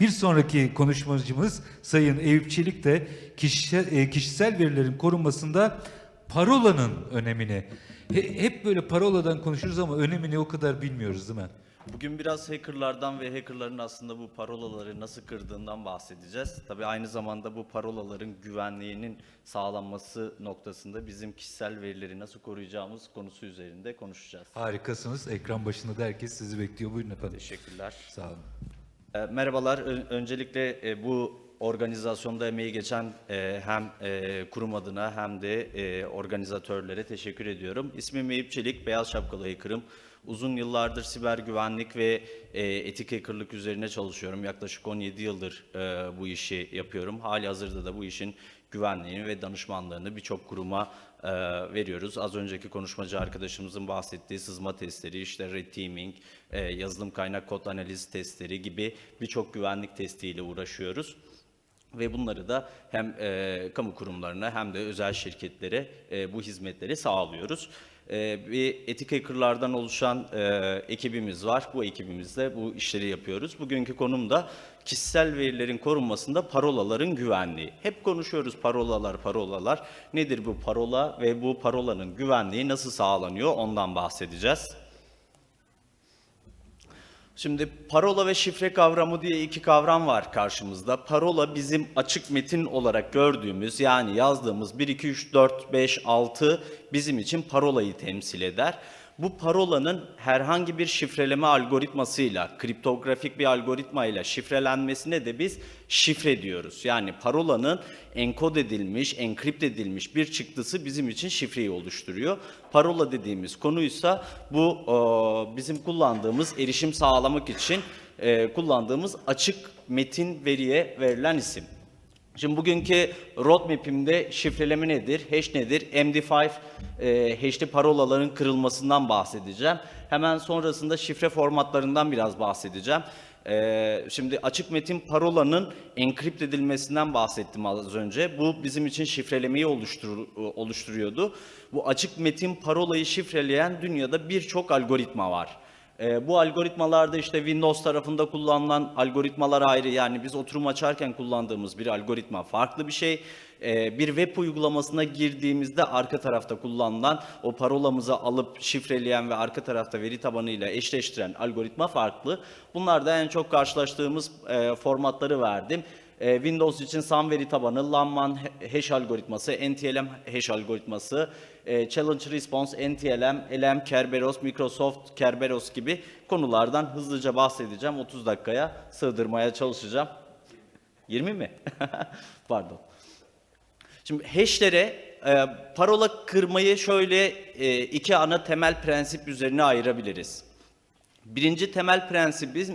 Bir sonraki konuşmacımız Sayın Eyüp Çelik de kişisel, e, kişisel verilerin korunmasında parolanın önemini. He- hep böyle paroladan konuşuruz ama önemini o kadar bilmiyoruz değil mi? Bugün biraz hackerlardan ve hackerların aslında bu parolaları nasıl kırdığından bahsedeceğiz. Tabii aynı zamanda bu parolaların güvenliğinin sağlanması noktasında bizim kişisel verileri nasıl koruyacağımız konusu üzerinde konuşacağız. Harikasınız. Ekran başında da herkes sizi bekliyor. Buyurun efendim. Teşekkürler. Sağ olun. E, Merhabalar. Öncelikle e, bu organizasyonda emeği geçen e, hem kurum adına hem de organizatörlere teşekkür ediyorum. İsmim Eyüp Çelik, Beyaz Şapkalı Hacker'ım. Uzun yıllardır siber güvenlik ve etik hackerlık üzerine çalışıyorum. Yaklaşık 17 yıldır bu işi yapıyorum. Hali hazırda da bu işin güvenliğini ve danışmanlığını birçok kuruma e, veriyoruz. Az önceki konuşmacı arkadaşımızın bahsettiği sızma testleri, işte red teaming, e, yazılım kaynak kod analizi testleri gibi birçok güvenlik testiyle uğraşıyoruz. Ve bunları da hem e, kamu kurumlarına hem de özel şirketlere e, bu hizmetleri sağlıyoruz. E, bir etik hackerlardan oluşan e, ekibimiz var. Bu ekibimizde bu işleri yapıyoruz. Bugünkü konum da kişisel verilerin korunmasında parolaların güvenliği. Hep konuşuyoruz parolalar, parolalar. Nedir bu parola ve bu parolanın güvenliği nasıl sağlanıyor ondan bahsedeceğiz. Şimdi parola ve şifre kavramı diye iki kavram var karşımızda. Parola bizim açık metin olarak gördüğümüz yani yazdığımız 1, 2, 3, 4, 5, 6 bizim için parolayı temsil eder. Bu parolanın herhangi bir şifreleme algoritmasıyla, kriptografik bir algoritmayla şifrelenmesine de biz şifre diyoruz. Yani parolanın enkod edilmiş, enkripte edilmiş bir çıktısı bizim için şifreyi oluşturuyor. Parola dediğimiz konuysa bu e, bizim kullandığımız erişim sağlamak için e, kullandığımız açık metin veriye verilen isim. Şimdi bugünkü roadmap'imde şifreleme nedir, hash nedir, MD5 e, hash'li parolaların kırılmasından bahsedeceğim. Hemen sonrasında şifre formatlarından biraz bahsedeceğim. E, şimdi açık metin parolanın enkripte edilmesinden bahsettim az önce. Bu bizim için şifrelemeyi oluştur, oluşturuyordu. Bu açık metin parolayı şifreleyen dünyada birçok algoritma var. Ee, bu algoritmalarda işte Windows tarafında kullanılan algoritmalar ayrı. Yani biz oturum açarken kullandığımız bir algoritma farklı bir şey. Ee, bir web uygulamasına girdiğimizde arka tarafta kullanılan o parolamızı alıp şifreleyen ve arka tarafta veri tabanıyla eşleştiren algoritma farklı. Bunlarda en çok karşılaştığımız e, formatları verdim. E, Windows için SAM veri tabanı, Lamman hash algoritması, NTLM hash algoritması, e, Challenge Response, NTLM, LM, Kerberos, Microsoft Kerberos gibi konulardan hızlıca bahsedeceğim. 30 dakikaya sığdırmaya çalışacağım. 20 mi? Pardon. Şimdi hashlere e, parola kırmayı şöyle e, iki ana temel prensip üzerine ayırabiliriz. Birinci temel prensibimiz,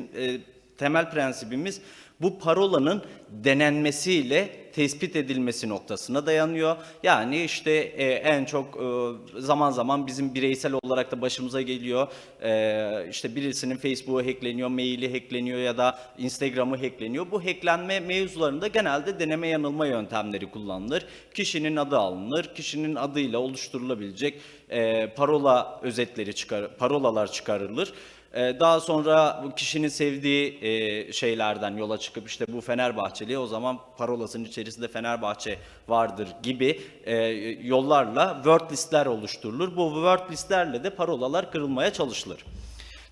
temel prensibimiz bu parolanın denenmesiyle tespit edilmesi noktasına dayanıyor. Yani işte e, en çok e, zaman zaman bizim bireysel olarak da başımıza geliyor. E, işte birisinin Facebook'u hackleniyor, maili hackleniyor ya da Instagram'ı hackleniyor. Bu hacklenme mevzularında genelde deneme yanılma yöntemleri kullanılır. Kişinin adı alınır, kişinin adıyla oluşturulabilecek e, parola özetleri çıkar, parolalar çıkarılır. Ee, Daha sonra bu kişinin sevdiği e, şeylerden yola çıkıp işte bu Fenerbahçeli o zaman parolasının içerisinde Fenerbahçe vardır gibi e, yollarla word listler oluşturulur. Bu word listlerle de parolalar kırılmaya çalışılır.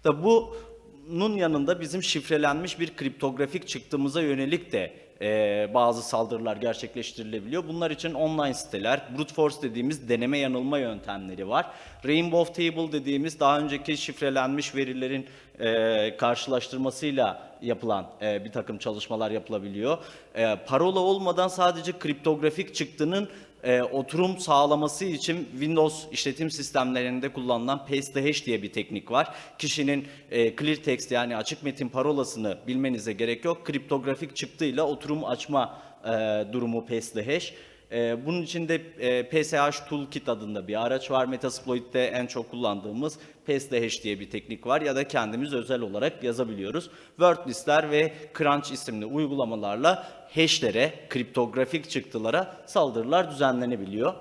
Tabi bunun yanında bizim şifrelenmiş bir kriptografik çıktığımıza yönelik de e, bazı saldırılar gerçekleştirilebiliyor. Bunlar için online siteler, brute force dediğimiz deneme yanılma yöntemleri var. Rainbow Table dediğimiz daha önceki şifrelenmiş verilerin e, karşılaştırmasıyla yapılan e, bir takım çalışmalar yapılabiliyor. E, parola olmadan sadece kriptografik çıktının e, oturum sağlaması için Windows işletim sistemlerinde kullanılan paste the hash diye bir teknik var. Kişinin e, clear text yani açık metin parolasını bilmenize gerek yok. Kriptografik çıktıyla oturum açma e, durumu paste the hash. E, bunun için de e, PSH Toolkit adında bir araç var. Metasploit'te en çok kullandığımız hash diye bir teknik var ya da kendimiz özel olarak yazabiliyoruz. Wordlistler ve Crunch isimli uygulamalarla hashlere, kriptografik çıktılara saldırılar düzenlenebiliyor.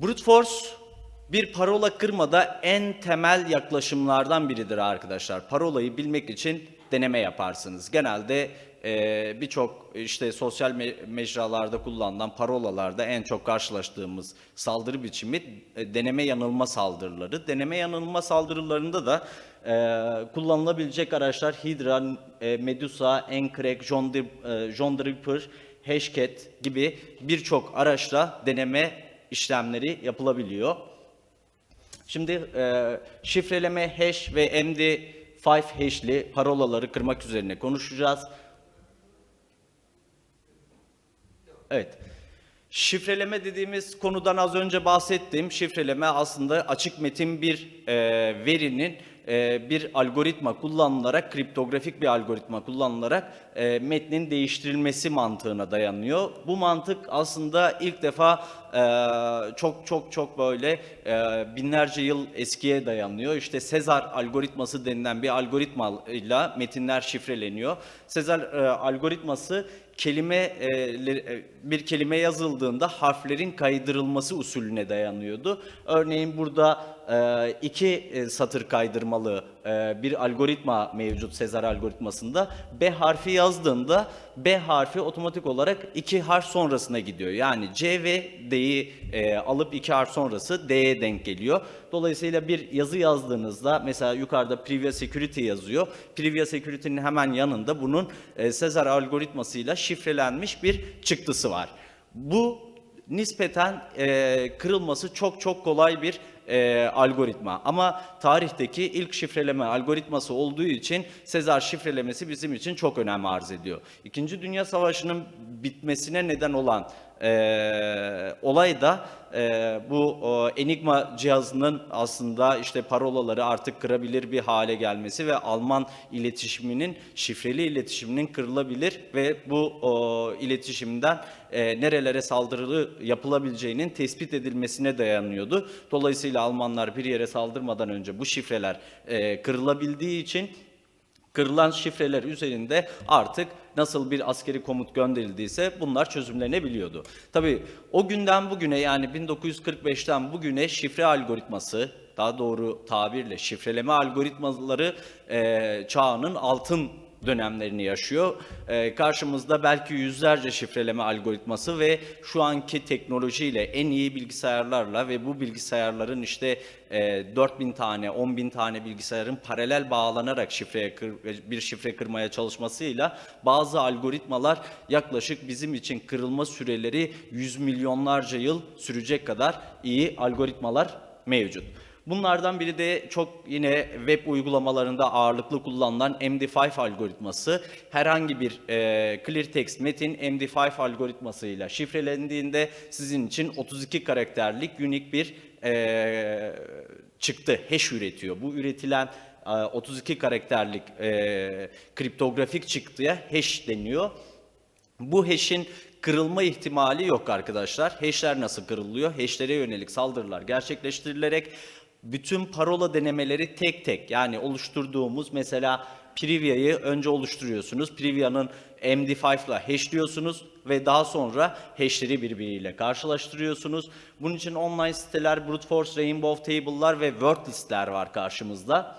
Brute force Bir parola kırmada en temel yaklaşımlardan biridir arkadaşlar. Parolayı bilmek için deneme yaparsınız. Genelde e, birçok işte sosyal me- mecralarda kullanılan parolalarda en çok karşılaştığımız saldırı biçimi e, deneme yanılma saldırıları. Deneme yanılma saldırılarında da e, kullanılabilecek araçlar Hydra, e, Medusa, Encrake, John, Dip- e, Hashcat gibi birçok araçla deneme işlemleri yapılabiliyor. Şimdi e, şifreleme hash ve MD5 hash'li parolaları kırmak üzerine konuşacağız. Evet. Şifreleme dediğimiz konudan az önce bahsettim. Şifreleme aslında açık metin bir e, verinin e, bir algoritma kullanılarak, kriptografik bir algoritma kullanılarak e, metnin değiştirilmesi mantığına dayanıyor. Bu mantık aslında ilk defa e, çok çok çok böyle e, binlerce yıl eskiye dayanıyor. İşte Sezar algoritması denilen bir algoritmayla metinler şifreleniyor. Sezar e, algoritması kelime e, e, bir kelime yazıldığında harflerin kaydırılması usulüne dayanıyordu. Örneğin burada iki e, satır kaydırmalı e, bir algoritma mevcut Sezar algoritmasında. B harfi yazdığında B harfi otomatik olarak iki harf sonrasına gidiyor. Yani C ve D'yi e, alıp iki harf sonrası D'ye denk geliyor. Dolayısıyla bir yazı yazdığınızda mesela yukarıda Privia Security yazıyor. Privia Security'nin hemen yanında bunun Sezar algoritmasıyla şifrelenmiş bir çıktısı var. Bu nispeten e, kırılması çok çok kolay bir e, algoritma. Ama tarihteki ilk şifreleme algoritması olduğu için Sezar şifrelemesi bizim için çok önem arz ediyor. İkinci Dünya Savaşı'nın bitmesine neden olan e, olay da e, bu o, Enigma cihazının aslında işte parolaları artık kırabilir bir hale gelmesi ve Alman iletişiminin şifreli iletişiminin kırılabilir ve bu o, iletişimden e, nerelere saldırı yapılabileceğinin tespit edilmesine dayanıyordu. Dolayısıyla Almanlar bir yere saldırmadan önce bu şifreler e, kırılabildiği için kırılan şifreler üzerinde artık nasıl bir askeri komut gönderildiyse bunlar çözümlenebiliyordu. Tabii o günden bugüne yani 1945'ten bugüne şifre algoritması daha doğru tabirle şifreleme algoritmaları e, çağının altın dönemlerini yaşıyor. Ee, karşımızda belki yüzlerce şifreleme algoritması ve şu anki teknolojiyle en iyi bilgisayarlarla ve bu bilgisayarların işte e, 4000 tane, 10.000 tane bilgisayarın paralel bağlanarak şifreye kır, bir şifre kırmaya çalışmasıyla bazı algoritmalar yaklaşık bizim için kırılma süreleri yüz milyonlarca yıl sürecek kadar iyi algoritmalar mevcut. Bunlardan biri de çok yine web uygulamalarında ağırlıklı kullanılan MD5 algoritması. Herhangi bir e, clear text metin MD5 algoritmasıyla şifrelendiğinde sizin için 32 karakterlik unik bir e, çıktı, hash üretiyor. Bu üretilen e, 32 karakterlik e, kriptografik çıktıya hash deniyor. Bu hash'in kırılma ihtimali yok arkadaşlar. Hash'ler nasıl kırılıyor? Hash'lere yönelik saldırılar gerçekleştirilerek bütün parola denemeleri tek tek yani oluşturduğumuz mesela Privia'yı önce oluşturuyorsunuz. Privia'nın MD5 ile hashliyorsunuz ve daha sonra hashleri birbiriyle karşılaştırıyorsunuz. Bunun için online siteler, brute force, rainbow table'lar ve wordlist'ler var karşımızda.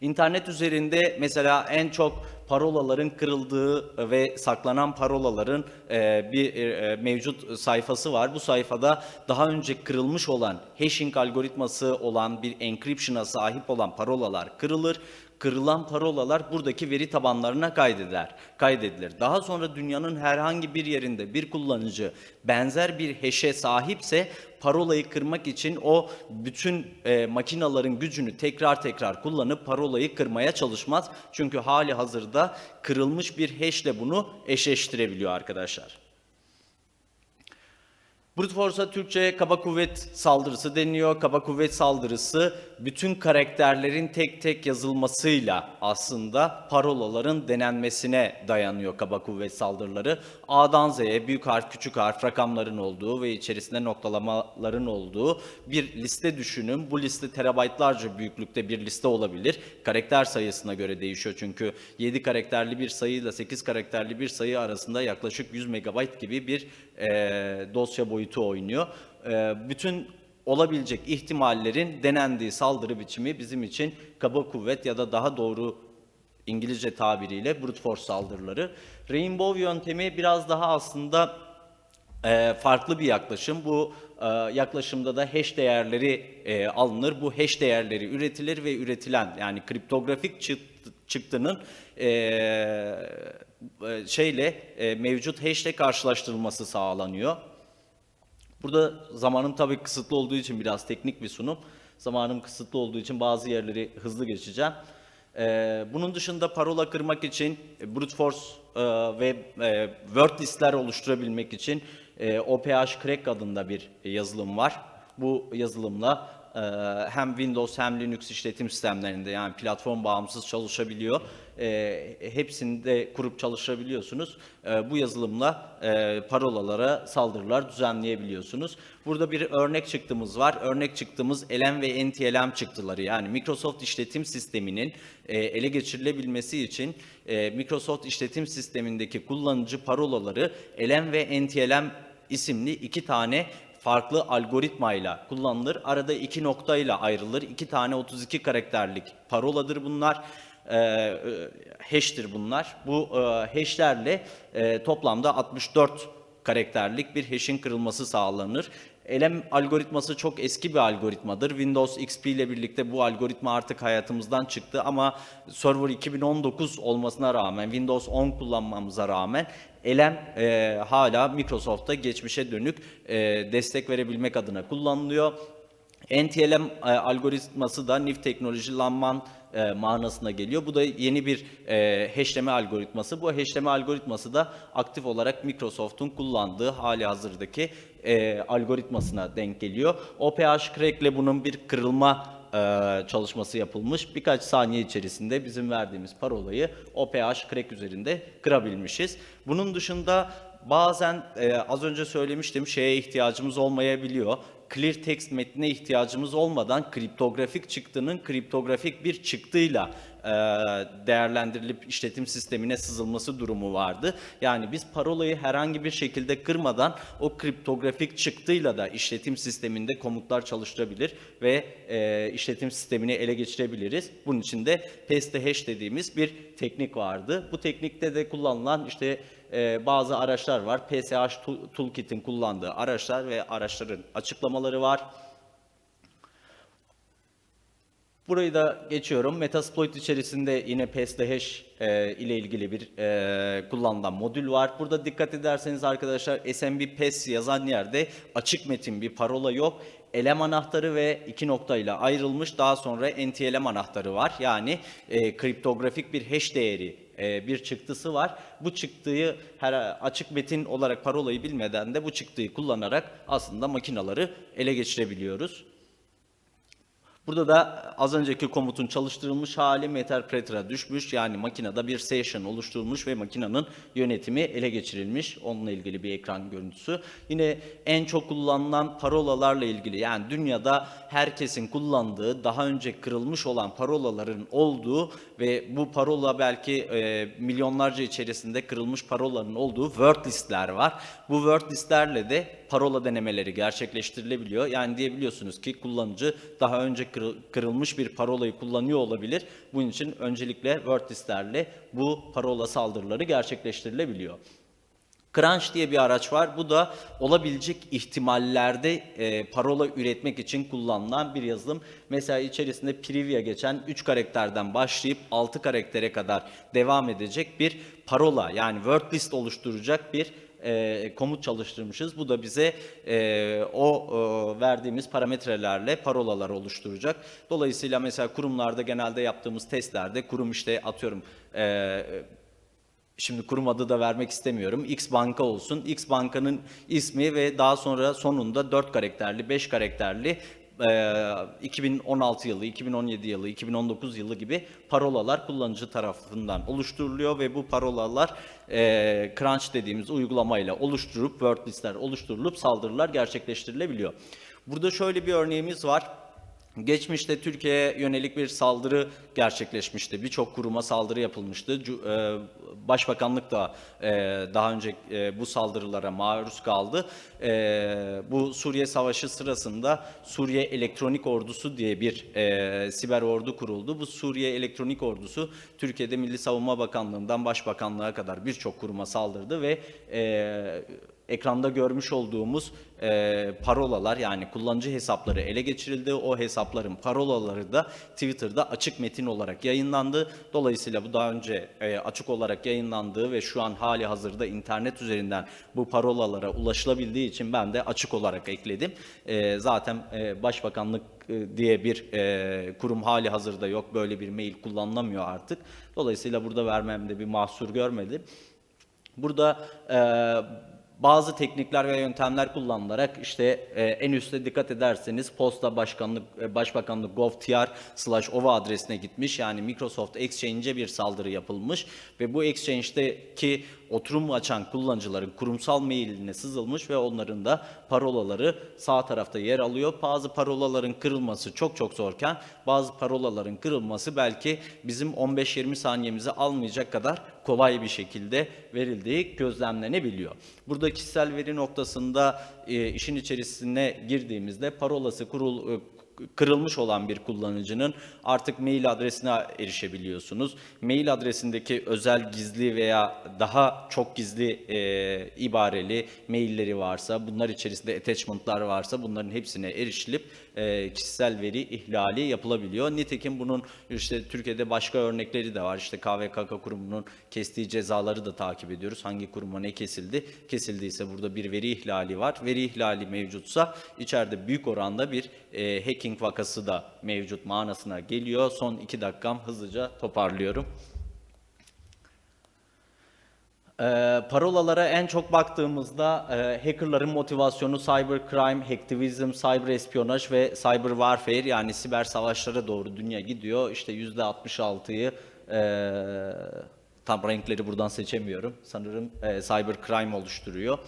İnternet üzerinde mesela en çok parolaların kırıldığı ve saklanan parolaların e, bir e, mevcut sayfası var. Bu sayfada daha önce kırılmış olan hashing algoritması olan bir encryption'a sahip olan parolalar kırılır. Kırılan parolalar buradaki veri tabanlarına kaydeder, kaydedilir. Daha sonra dünyanın herhangi bir yerinde bir kullanıcı benzer bir hash'e sahipse parolayı kırmak için o bütün e, makinaların gücünü tekrar tekrar kullanıp parolayı kırmaya çalışmaz. Çünkü hali hazırda kırılmış bir hash ile bunu eşleştirebiliyor arkadaşlar. Brute Force'a Türkçe kaba kuvvet saldırısı deniyor. Kaba kuvvet saldırısı bütün karakterlerin tek tek yazılmasıyla aslında parolaların denenmesine dayanıyor kaba kuvvet saldırıları. A'dan Z'ye büyük harf, küçük harf, rakamların olduğu ve içerisinde noktalamaların olduğu bir liste düşünün. Bu liste terabaytlarca büyüklükte bir liste olabilir. Karakter sayısına göre değişiyor çünkü 7 karakterli bir sayıyla 8 karakterli bir sayı arasında yaklaşık 100 megabayt gibi bir e, dosya boyutu oynuyor. E, bütün olabilecek ihtimallerin denendiği saldırı biçimi bizim için kaba kuvvet ya da daha doğru İngilizce tabiriyle brute force saldırıları. Rainbow yöntemi biraz daha aslında e, farklı bir yaklaşım. Bu e, yaklaşımda da hash değerleri e, alınır. Bu hash değerleri üretilir ve üretilen yani kriptografik çıktı, çıktının e, şeyle e, mevcut hash ile karşılaştırılması sağlanıyor. Burada zamanım tabii kısıtlı olduğu için biraz teknik bir sunum. Zamanım kısıtlı olduğu için bazı yerleri hızlı geçeceğim. Ee, bunun dışında parola kırmak için brute force e, ve e, word listler oluşturabilmek için e, OPH Crack adında bir yazılım var. Bu yazılımla e, hem Windows hem Linux işletim sistemlerinde yani platform bağımsız çalışabiliyor. E, hepsini kurup çalışabiliyorsunuz. E, bu yazılımla e, parolalara saldırılar düzenleyebiliyorsunuz. Burada bir örnek çıktımız var. Örnek çıktığımız LM ve NTLM çıktıları yani Microsoft işletim sisteminin e, ele geçirilebilmesi için e, Microsoft işletim sistemindeki kullanıcı parolaları LM ve NTLM isimli iki tane farklı algoritmayla kullanılır. Arada iki noktayla ayrılır. İki tane 32 karakterlik paroladır bunlar. Ee, e, hash'tir bunlar. Bu e, hash'lerle e, toplamda 64 karakterlik bir hash'in kırılması sağlanır. LM algoritması çok eski bir algoritmadır. Windows XP ile birlikte bu algoritma artık hayatımızdan çıktı ama server 2019 olmasına rağmen, Windows 10 kullanmamıza rağmen LM e, hala Microsoft'ta geçmişe dönük e, destek verebilmek adına kullanılıyor. NTLM e, algoritması da New Technology Lanman e, manasına geliyor. Bu da yeni bir e, hashleme algoritması. Bu hashleme algoritması da aktif olarak Microsoft'un kullandığı hali hazırdaki e, algoritmasına denk geliyor. OPH Crack ile bunun bir kırılma e, çalışması yapılmış. Birkaç saniye içerisinde bizim verdiğimiz parolayı OPH Crack üzerinde kırabilmişiz. Bunun dışında bazen e, az önce söylemiştim şeye ihtiyacımız olmayabiliyor clear text metnine ihtiyacımız olmadan kriptografik çıktının kriptografik bir çıktıyla e, değerlendirilip işletim sistemine sızılması durumu vardı. Yani biz parolayı herhangi bir şekilde kırmadan o kriptografik çıktıyla da işletim sisteminde komutlar çalıştırabilir ve e, işletim sistemini ele geçirebiliriz. Bunun için de paste hash dediğimiz bir teknik vardı. Bu teknikte de kullanılan işte e, bazı araçlar var. PSH Tool- Toolkit'in kullandığı araçlar ve araçların açıklamaları var. Burayı da geçiyorum. Metasploit içerisinde yine PSDH e, ile ilgili bir e, kullanılan modül var. Burada dikkat ederseniz arkadaşlar SMB PES yazan yerde açık metin bir parola yok. Elem anahtarı ve iki noktayla ayrılmış. Daha sonra NTLM anahtarı var. Yani e, kriptografik bir hash değeri bir çıktısı var. Bu çıktıyı her açık metin olarak parolayı bilmeden de bu çıktıyı kullanarak aslında makinaları ele geçirebiliyoruz. Burada da az önceki komutun çalıştırılmış hali Meterpreter'a düşmüş. Yani makinede bir session oluşturulmuş ve makinenin yönetimi ele geçirilmiş. Onunla ilgili bir ekran görüntüsü. Yine en çok kullanılan parolalarla ilgili yani dünyada herkesin kullandığı daha önce kırılmış olan parolaların olduğu ve bu parola belki e, milyonlarca içerisinde kırılmış parolaların olduğu word listler var. Bu word listlerle de parola denemeleri gerçekleştirilebiliyor. Yani diyebiliyorsunuz ki kullanıcı daha önce kırı- kırılmış bir parolayı kullanıyor olabilir. Bunun için öncelikle word listlerle bu parola saldırıları gerçekleştirilebiliyor. Crunch diye bir araç var. Bu da olabilecek ihtimallerde e, parola üretmek için kullanılan bir yazılım. Mesela içerisinde privia geçen 3 karakterden başlayıp 6 karaktere kadar devam edecek bir parola yani word list oluşturacak bir e, komut çalıştırmışız. Bu da bize e, o e, verdiğimiz parametrelerle parolalar oluşturacak. Dolayısıyla mesela kurumlarda genelde yaptığımız testlerde kurum işte atıyorum e, Şimdi kurum adı da vermek istemiyorum. X banka olsun. X bankanın ismi ve daha sonra sonunda 4 karakterli, 5 karakterli 2016 yılı, 2017 yılı, 2019 yılı gibi parolalar kullanıcı tarafından oluşturuluyor ve bu parolalar e, Crunch dediğimiz uygulamayla oluşturup, word listler oluşturulup saldırılar gerçekleştirilebiliyor. Burada şöyle bir örneğimiz var. Geçmişte Türkiye'ye yönelik bir saldırı gerçekleşmişti. Birçok kuruma saldırı yapılmıştı. E, Başbakanlık da e, daha önce e, bu saldırılara maruz kaldı. Bu Suriye Savaşı sırasında Suriye Elektronik Ordusu diye bir siber ordu kuruldu. Bu Suriye Elektronik Ordusu Türkiye'de Milli Savunma Bakanlığı'ndan Başbakanlığa kadar birçok kuruma saldırdı ve ekranda görmüş olduğumuz e, parolalar yani kullanıcı hesapları ele geçirildi. O hesapların parolaları da Twitter'da açık metin olarak yayınlandı. Dolayısıyla bu daha önce e, açık olarak yayınlandığı ve şu an hali hazırda internet üzerinden bu parolalara ulaşılabildiği için ben de açık olarak ekledim. E, zaten e, Başbakanlık e, diye bir e, kurum hali hazırda yok. Böyle bir mail kullanılamıyor artık. Dolayısıyla burada vermemde bir mahsur görmedim. Burada e, bazı teknikler ve yöntemler kullanılarak işte e, en üstte dikkat ederseniz posta başkanlık e, başbakanlık gov.tr slash ova adresine gitmiş yani Microsoft Exchange'e bir saldırı yapılmış ve bu Exchange'deki oturum açan kullanıcıların kurumsal mailine sızılmış ve onların da parolaları sağ tarafta yer alıyor. Bazı parolaların kırılması çok çok zorken bazı parolaların kırılması belki bizim 15-20 saniyemizi almayacak kadar kolay bir şekilde verildiği gözlemlenebiliyor. Burada kişisel veri noktasında e, işin içerisine girdiğimizde parolası kurul, e, kırılmış olan bir kullanıcının artık mail adresine erişebiliyorsunuz. Mail adresindeki özel gizli veya daha çok gizli e, ibareli mailleri varsa, bunlar içerisinde attachment'lar varsa bunların hepsine erişilip e, kişisel veri ihlali yapılabiliyor. Nitekim bunun işte Türkiye'de başka örnekleri de var. İşte KVKK kurumunun kestiği cezaları da takip ediyoruz. Hangi kuruma ne kesildi? Kesildiyse burada bir veri ihlali var. Veri ihlali mevcutsa içeride büyük oranda bir e, hacking vakası da mevcut manasına geliyor. Son iki dakikam hızlıca toparlıyorum. Ee, parolalara en çok baktığımızda e, hackerların motivasyonu cybercrime, hacktivizm, cyber espiyonaj ve cyber warfare yani siber savaşlara doğru dünya gidiyor. İşte %66'yı e, tam renkleri buradan seçemiyorum. Sanırım e, cybercrime oluşturuyor.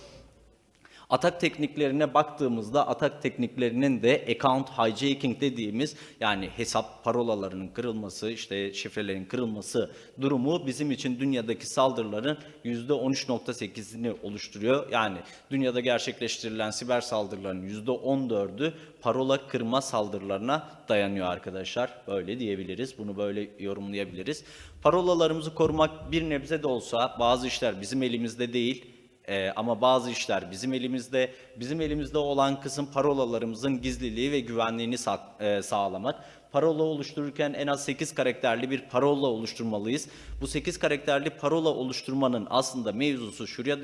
Atak tekniklerine baktığımızda atak tekniklerinin de account hijacking dediğimiz yani hesap parolalarının kırılması, işte şifrelerin kırılması durumu bizim için dünyadaki saldırıların %13.8'ini oluşturuyor. Yani dünyada gerçekleştirilen siber saldırıların %14'ü parola kırma saldırılarına dayanıyor arkadaşlar. Böyle diyebiliriz. Bunu böyle yorumlayabiliriz. Parolalarımızı korumak bir nebze de olsa bazı işler bizim elimizde değil. Ee, ama bazı işler bizim elimizde. Bizim elimizde olan kısım parolalarımızın gizliliği ve güvenliğini sa- e, sağlamak. Parola oluştururken en az 8 karakterli bir parola oluşturmalıyız. Bu 8 karakterli parola oluşturmanın aslında mevzusu şuraya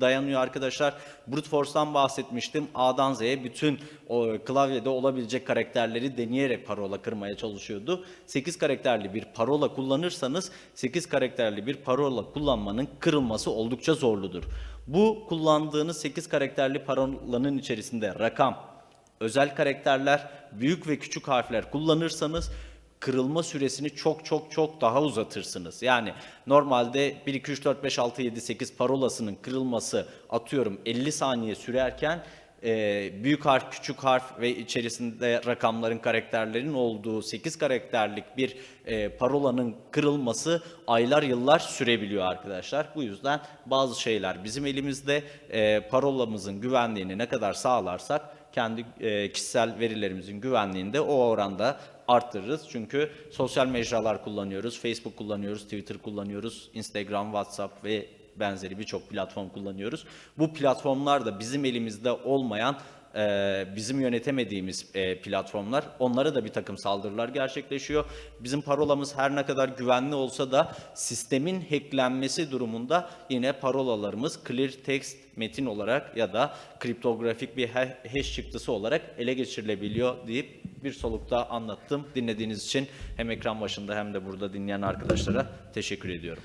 dayanıyor arkadaşlar. Brute Force'tan bahsetmiştim. A'dan Z'ye bütün o klavyede olabilecek karakterleri deneyerek parola kırmaya çalışıyordu. 8 karakterli bir parola kullanırsanız 8 karakterli bir parola kullanmanın kırılması oldukça zorludur. Bu kullandığınız 8 karakterli parolanın içerisinde rakam, özel karakterler, büyük ve küçük harfler kullanırsanız kırılma süresini çok çok çok daha uzatırsınız. Yani normalde 1 2 3 4 5 6 7 8 parolasının kırılması atıyorum 50 saniye sürerken e, büyük harf, küçük harf ve içerisinde rakamların, karakterlerin olduğu 8 karakterlik bir e, parolanın kırılması aylar, yıllar sürebiliyor arkadaşlar. Bu yüzden bazı şeyler bizim elimizde e, parolamızın güvenliğini ne kadar sağlarsak kendi e, kişisel verilerimizin güvenliğini de o oranda arttırırız. Çünkü sosyal mecralar kullanıyoruz, Facebook kullanıyoruz, Twitter kullanıyoruz, Instagram, WhatsApp ve benzeri birçok platform kullanıyoruz. Bu platformlar da bizim elimizde olmayan e, bizim yönetemediğimiz e, platformlar onlara da bir takım saldırılar gerçekleşiyor. Bizim parolamız her ne kadar güvenli olsa da sistemin hacklenmesi durumunda yine parolalarımız clear text metin olarak ya da kriptografik bir ha- hash çıktısı olarak ele geçirilebiliyor deyip bir solukta anlattım. Dinlediğiniz için hem ekran başında hem de burada dinleyen arkadaşlara teşekkür ediyorum.